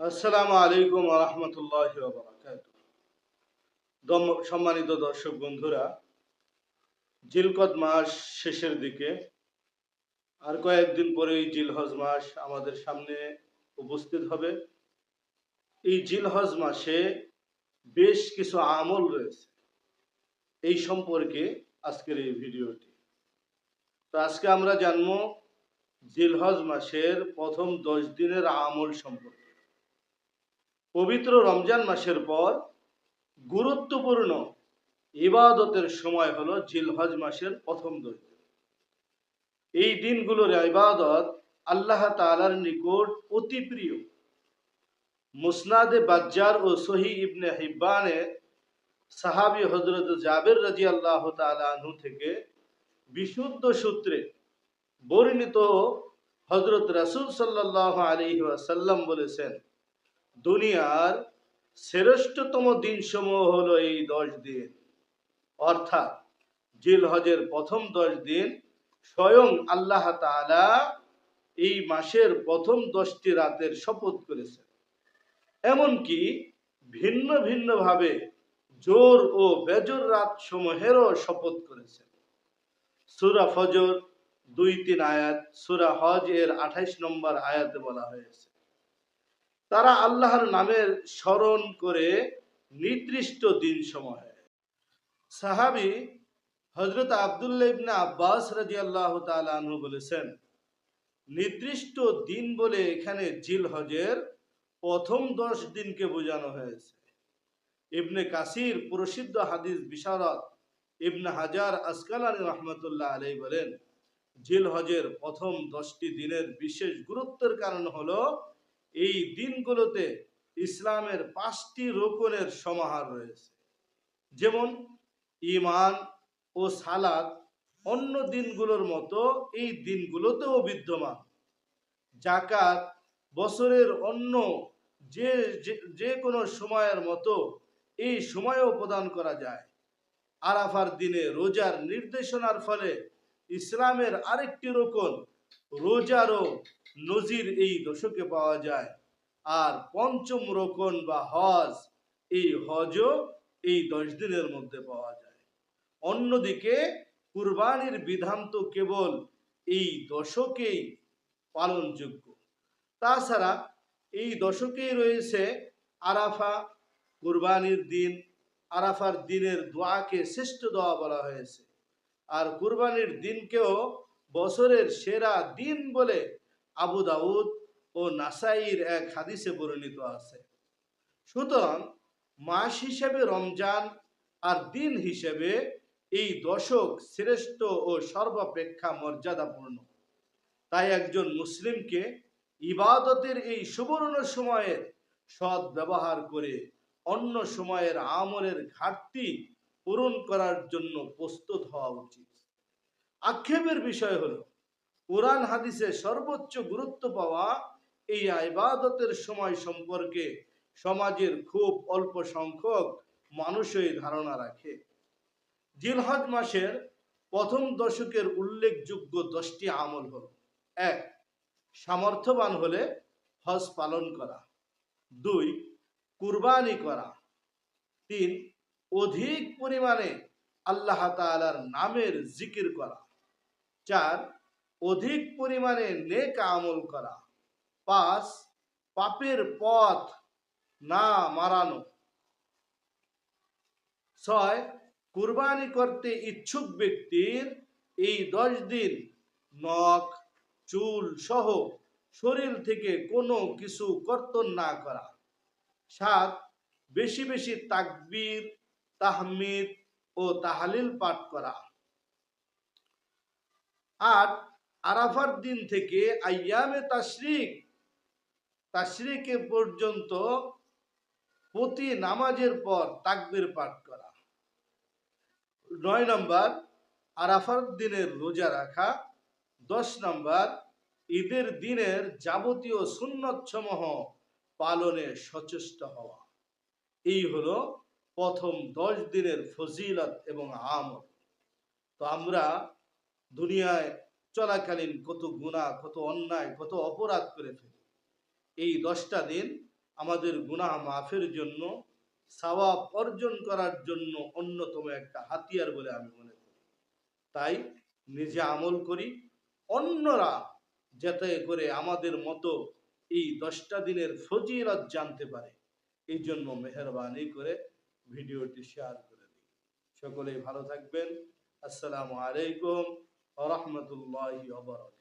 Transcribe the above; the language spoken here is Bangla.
আসসালামু আলাইকুম রহমতুল্লাহ সম্মানিত দর্শক বন্ধুরা জিলকদ মাস শেষের দিকে আর কয়েকদিন পরেই জিলহজ মাস আমাদের সামনে উপস্থিত হবে। এই জিলহজ মাসে বেশ কিছু আমল রয়েছে। এই সম্পর্কে আজকের এই ভিডিওটি। তো আজকে আমরা জানব জিলহজ মাসের প্রথম দশ দিনের আমল সম্পর্কে। পবিত্র রমজান মাসের পর গুরুত্বপূর্ণ ইবাদতের সময় হলো জিলহজ মাসের প্রথম দশ এই দিনগুলোর ইবাদত আল্লাহ তালার নিকট অতি প্রিয়। মুসনাদে বাজ্জার ও সহি ইবনে হিব্বানে সাহাবি হজরত জাবের রাজি আল্লাহ তালু থেকে বিশুদ্ধ সূত্রে বর্ণিত হজরত রাসুল সাল্লাহ আলী ওয়াসাল্লাম বলেছেন দুনিয়ার শ্রেষ্ঠতম দিনসমূহ হলো এই দশ দিন। অর্থাৎ জিল হজের প্রথম দশ দিন স্বয়ং আল্লাহ তাআলা এই মাসের প্রথম দশটি রাতের শপথ করেছেন। এমনকি ভিন্ন ভিন্নভাবে জোর ও বেজর রাত সমূহেরও শপথ করেছেন। সুরা ফজর দুই তিন আয়াত, সুরা হজ এর আঠাইশ নম্বর আয়াতে বলা হয়েছে। তারা আল্লাহর নামের স্মরণ করে নির্দিষ্ট দিন সময়ে সাহাবি হজরত আবদুল্লাহ ইবনে আব্বাস রাজি আল্লাহ তালু বলেছেন, নির্দিষ্ট দিন বলে এখানে জিল হজের প্রথম দশ দিনকে বোঝানো হয়েছে। ইবনে কাসির প্রসিদ্ধ হাদিস বিশারদ ইবনে হাজার আসকালানি রহমতুল্লাহ আলাই বলেন জিল হজের প্রথম দশটি দিনের বিশেষ গুরুত্বের কারণ হলো এই দিনগুলোতে ইসলামের পাঁচটি রোকনের সমাহার রয়েছে। যেমন ইমান ও সালাদ অন্য দিনগুলোর মতো এই দিনগুলোতেও বিদ্যমান। জাকাত বছরের অন্য যে যে কোনো সময়ের মতো এই সময়ও প্রদান করা যায়। আরাফার দিনে রোজার নির্দেশনার ফলে ইসলামের আরেকটি রোকন রোজারও নজির এই দশকে পাওয়া যায়। আর পঞ্চম রোকন বা হজ, এই হজও এই দশ দিনের মধ্যে পাওয়া যায়। অন্যদিকে কুরবানির বিধান তো কেবল এই দশকেই পালনযোগ্য। তাছাড়া এই দশকেই রয়েছে আরাফা, কুরবানির দিন। আরাফার দিনের দোয়াকে শ্রেষ্ঠ দোয়া বলা হয়েছে। আর কুরবানির দিনকেও বছরের সেরা দিন বলে আবু দাউদ ও নাসাইর এক হাদিসে বর্ণিত আছে। সুতরাং মাস হিসেবে রমজান আর দিন হিসেবে এই দশক শ্রেষ্ঠ ও সর্বাপেক্ষা মর্যাদাপূর্ণ। তাই একজন মুসলিমকে ইবাদতের এই সুবর্ণ সময়ের সৎ ব্যবহার করে অন্য সময়ের আমলের ঘাটতি পূরণ করার জন্য প্রস্তুত হওয়া উচিত। আক্ষেপের বিষয় হল, কোরআন হাদিসে সর্বোচ্চ গুরুত্ব পাওয়া এই ইবাদতের সময় সম্পর্কে সমাজের খুব অল্প সংখ্যক মানুষই ধারণা রাখে। জিলহজ মাসের প্রথম দশকের উল্লেখযোগ্য দশটি আমল হল, এক, সামর্থ্যবান হলে হজ পালন করা। দুই, কুরবানি করা। তিন, অধিক পরিমাণে আল্লাহ তালার নামের জিকির করা। চার অধিক পরিমাণে নেক আমল করা পাঁচ পাপের পথ না মারানো। ছয়, কুরবানি করতে ইচ্ছুক ব্যক্তির এই দশ দিন নখ, চুল সহ শরীর থেকে কোনো কিছু কর্তন না করা। সাত, বেশি বেশি তাকবীর, তাহমিদ ও তাহালিল পাঠ করা। আট আরাফার দিন থেকে আয়ামে তাশরিক, তাশরিকে পর্যন্ত প্রতি নামাজের পর তাকবির পাঠ করা। নয় নম্বর, আরাফার দিনের রোজা রাখা। দশ নম্বর, ঈদের দিনের যাবতীয় সুন্নতসমূহ পালনে সচেষ্ট হওয়া। এই হলো প্রথম দশ দিনের ফজিলত এবং আমল। তো আমরা দুনিয়ায় চলাকালীন কত গুণা কত অন্যায়, কত অপরাধ করে ফেলি। এই দশটা দিন আমাদের গুনাহ মাফের জন্য, সওয়াব অর্জন করার জন্য অন্যতম একটা হাতিয়ার বলে আমি মনে করি। তাই নিজে আমল করি, অন্যরা যাতে করে আমাদের মতো এই দশটা দিনের ফজিলত জানতে পারে। এই জন্য মেহরবানি করে ভিডিওটি শেয়ার করে দিই। সকলেই ভালো থাকবেন। আসসালামু আলাইকুম। ورحمة الله وبركاته.